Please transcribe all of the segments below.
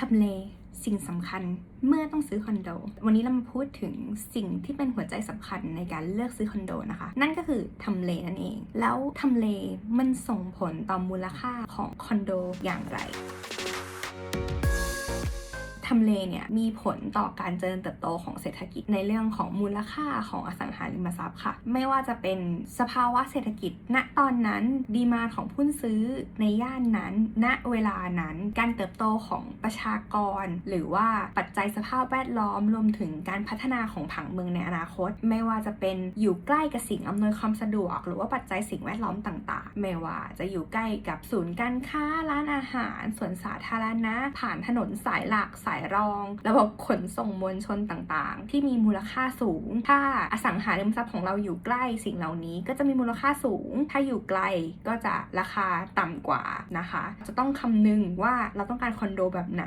ทำเลสิ่งสำคัญเมื่อต้องซื้อคอนโด วันนี้เรามาพูดถึงสิ่งที่เป็นหัวใจสำคัญในการเลือกซื้อคอนโดนะคะ นั่นก็คือทำเลนั่นเอง แล้วทำเลมันส่งผลต่อมูลค่าของคอนโดอย่างไร ทำเลเนี่ยมีผลต่อการเจริญเติบโตของเศรษฐกิจในเรื่องของมูลค่าของอสังหาริมทรัพย์ค่ะ ไม่ว่าจะเป็นสภาวะเศรษฐกิจ ณตอนนั้นดีมาของผู้ซื้อในย่านนั้น ณเวลานั้นการเติบโตของประชากร หรือว่าปัจจัยสภาพแวดล้อมรวมถึงการพัฒนาของผังเมืองในอนาคต ไม่ว่าจะเป็นอยู่ใกล้กับสิ่งอำนวยความสะดวก หรือว่าปัจจัยสิ่งแวดล้อมต่างๆ ไม่ว่าจะอยู่ใกล้กับศูนย์การค้าร้านอาหารสวนสาธารณะผ่านถนนสายหลักสายรอง ระบบขนส่งมวลชนต่างๆ ที่มีมูลค่าสูง ถ้าอสังหาริมทรัพย์ของเราอยู่ใกล้สิ่งเหล่านี้ก็จะมีมูลค่าสูง ถ้าอยู่ไกลก็จะราคาต่ำกว่านะคะ จะต้องคำนึงว่าเราต้องการคอนโดแบบไหน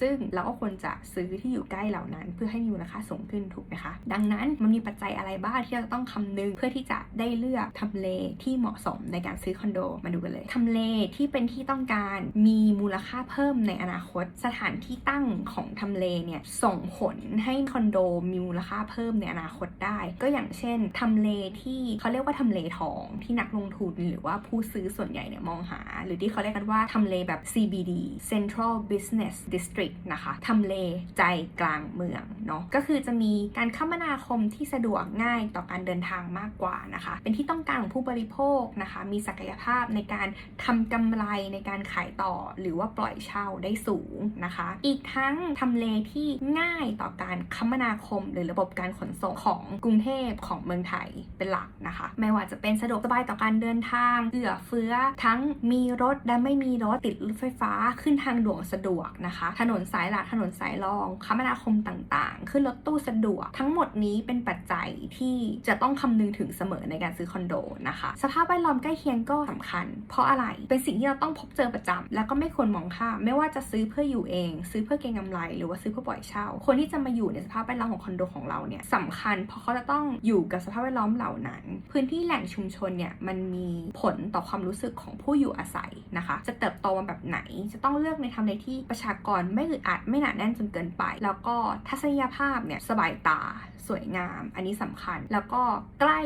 ซึ่งเราก็ควรจะซื้อที่อยู่ใกล้เหล่านั้น เพื่อให้มีมูลค่าสูงขึ้นถูกไหมคะ ดังนั้นมันมีปัจจัยอะไรบ้างที่เราต้องคำนึงเพื่อที่จะได้เลือกทำเลที่เหมาะสมในการซื้อคอนโดมาดูกันเลยทำเลที่เป็นที่ต้องการมีมูลค่าเพิ่มในอนาคต สถานที่ตั้งของทำเลเนี่ยส่งผลให้คอนโดมีมูลค่าเพิ่มในอนาคตได้ ก็อย่างเช่นทำเลที่เขาเรียกว่าทำเลทองที่นักลงทุนหรือว่าผู้ซื้อส่วนใหญ่เนี่ยมองหา หรือที่เขาเรียกกันว่าทำเลแบบ CBD Central Business District นะคะทำเลใจกลางเมืองเนาะก็คือจะมีการคมนาคมที่สะดวกง่ายต่อการเดินทางมากกว่านะคะ เป็นที่ต้องการของผู้บริโภคนะคะ มีศักยภาพในการทำกำไรในการขายต่อหรือว่าปล่อยเช่าได้สูงนะคะ อีกทั้งทำเลที่ง่ายต่อการคมนาคม หรือระบบการขนส่งของกรุงเทพของเมืองไทยเป็นหลักนะคะ ไม่ว่าจะเป็นสะดวกสบายต่อการเดินทางเอื้อเฟื้อ ทั้งมีรถและไม่มีรถติดรถไฟฟ้าขึ้นทางด่วนสะดวกนะคะ ถนนสายหลักถนนสายรองคมนาคมต่างๆ ขึ้นรถตู้สะดวก ทั้งหมดนี้เป็นปัจจัยที่จะต้องคำนึงถึงเสมอในการซื้อคอนโดนะคะ สภาพแวดล้อมใกล้เคียงก็สำคัญ เพราะอะไรเป็นสิ่งที่เราต้องพบเจอประจำแล้วก็ไม่ควรมองข้ามไม่ว่าจะซื้อเพื่ออยู่เอง ซื้อเพื่อเก็งกำไร หรือว่าซื้อเพื่อปล่อยเช่า คนที่จะมาอยู่ในสภาพแวดล้อมของคอนโดของเราเนี่ยสำคัญ เพราะเขาจะต้องอยู่กับสภาพแวดล้อมเหล่านั้น พื้นที่แหล่งชุมชนเนี่ยมันมีผลต่อความรู้สึกของผู้อยู่อาศัยนะคะ จะเติบโตมาแบบไหน จะต้องเลือกในทำเลที่ประชากรไม่อึดอัดไม่หนาแน่นจนเกินไป แล้วก็ทัศนียภาพเนี่ยสบายตาสวยงาม อันนี้สำคัญ แล้วก็ใกล้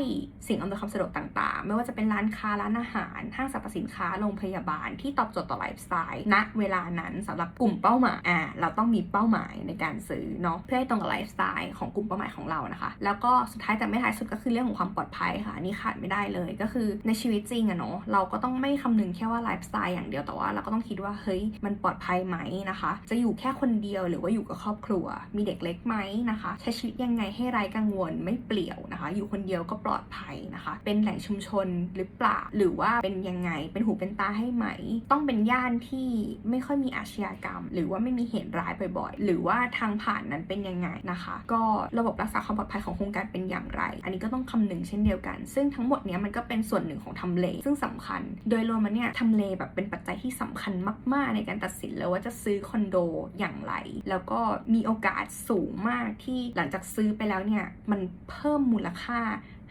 สิ่งอำนวยความสะดวกต่างๆ ไม่ว่าจะเป็นร้านค้า ร้านอาหาร ห้างสรรพสินค้า โรงพยาบาล ที่ตอบโจทย์ต่อไลฟ์สไตล์ ณ เวลานั้นสำหรับกลุ่มเป้าหมาย อ่า เราต้องมีเป้าหมายในการซื้อเนาะเพื่อให้ตรงกับไลฟ์สไตล์ของกลุ่มเป้าหมายของเรานะคะ แล้วก็สุดท้ายแต่ไม่ท้ายสุดก็คือเรื่องของความปลอดภัยค่ะนี่ขาดไม่ได้เลยก็คือในชีวิตจริงอะเนาะเราก็ต้องไม่คำนึงแค่ว่าไลฟ์สไตล์อย่างเดียวแต่ว่าเราก็ต้องคิดว่าเฮ้ยมันปลอดภัยไหมนะคะ จะอยู่แค่คนเดียวหรือว่าอยู่กับครอบครัว มีเด็กเล็กไหมนะคะใช้ชีวิตยังไงให้ไร้กังวลไม่เปลี่ยวนะคะ อยู่คนเดียวก็ปลอดภัยนะคะ เป็นแหล่งชุมชนหรือเปล่าหรือว่าเป็นยังไงเป็นหูเป็นตาให้ไหม ต้องเป็นย่านที่ไม่ค่อยมีอาชญากรรม หรือว่าไม่มีเหตุร้ายบ่อยๆ หรือว่าทางผ่านนั้นเป็นยังไงนะคะ ก็ระบบรักษาความปลอดภัยของโครงการเป็นอย่างไร อันนี้ก็ต้องคำนึงเช่นเดียวกัน ซึ่งทั้งหมดเนี้ยมันก็เป็นส่วนหนึ่งของทำเล ซึ่งสำคัญ โดยรวมมันเนี่ยทำเลแบบเป็นปัจจัยที่สำคัญมาก ๆ ในการตัดสินเลยว่าจะซื้อคอนโดอย่างไร แล้วก็มีโอกาสสูงมากที่หลังจากซื้อไปแล้วเนี่ยมันเพิ่มมูลค่า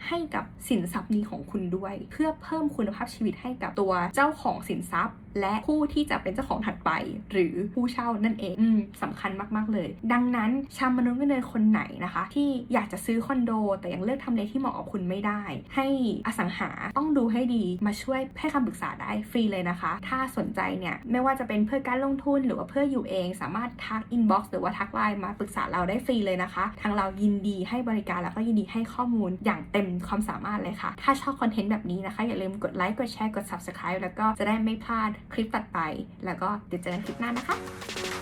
ให้กับสินทรัพย์นี้ของคุณด้วย เพื่อเพิ่มคุณภาพชีวิตให้กับตัวเจ้าของสินทรัพย์และผู้ที่จะเป็นเจ้าของถัดไป หรือผู้เช่านั่นเองอืมสำคัญมาก ๆ เลย ดังนั้นชาวมนุษย์เงินเดือนคนไหนนะคะ ที่อยากจะซื้อคอนโด แต่ยังเลือกทำเลที่เหมาะกับคุณไม่ได้ ให้อสังหาต้องดูให้ดีมาช่วยให้คำปรึกษาได้ฟรีเลยนะคะ ถ้าสนใจเนี่ย ไม่ว่าจะเป็นเพื่อการลงทุนหรือว่าเพื่ออยู่เอง สามารถทักอินบ็อกซ์หรือว่าทักไลน์มาปรึกษาเราได้ฟรีเลยนะคะ ทางเรายินดีให้บริการแล้วก็ยินดีให้ข้อมูลอย่างเต็มความสามารถเลยค่ะ ถ้าชอบคอนเทนต์แบบนี้นะคะอย่าลืมกดไลค์กดแชร์กด subscribe แล้วก็จะได้ไม่พลาดคลิปตัดไป แล้วก็เดี๋ยวเจอกันคลิปหน้านะคะ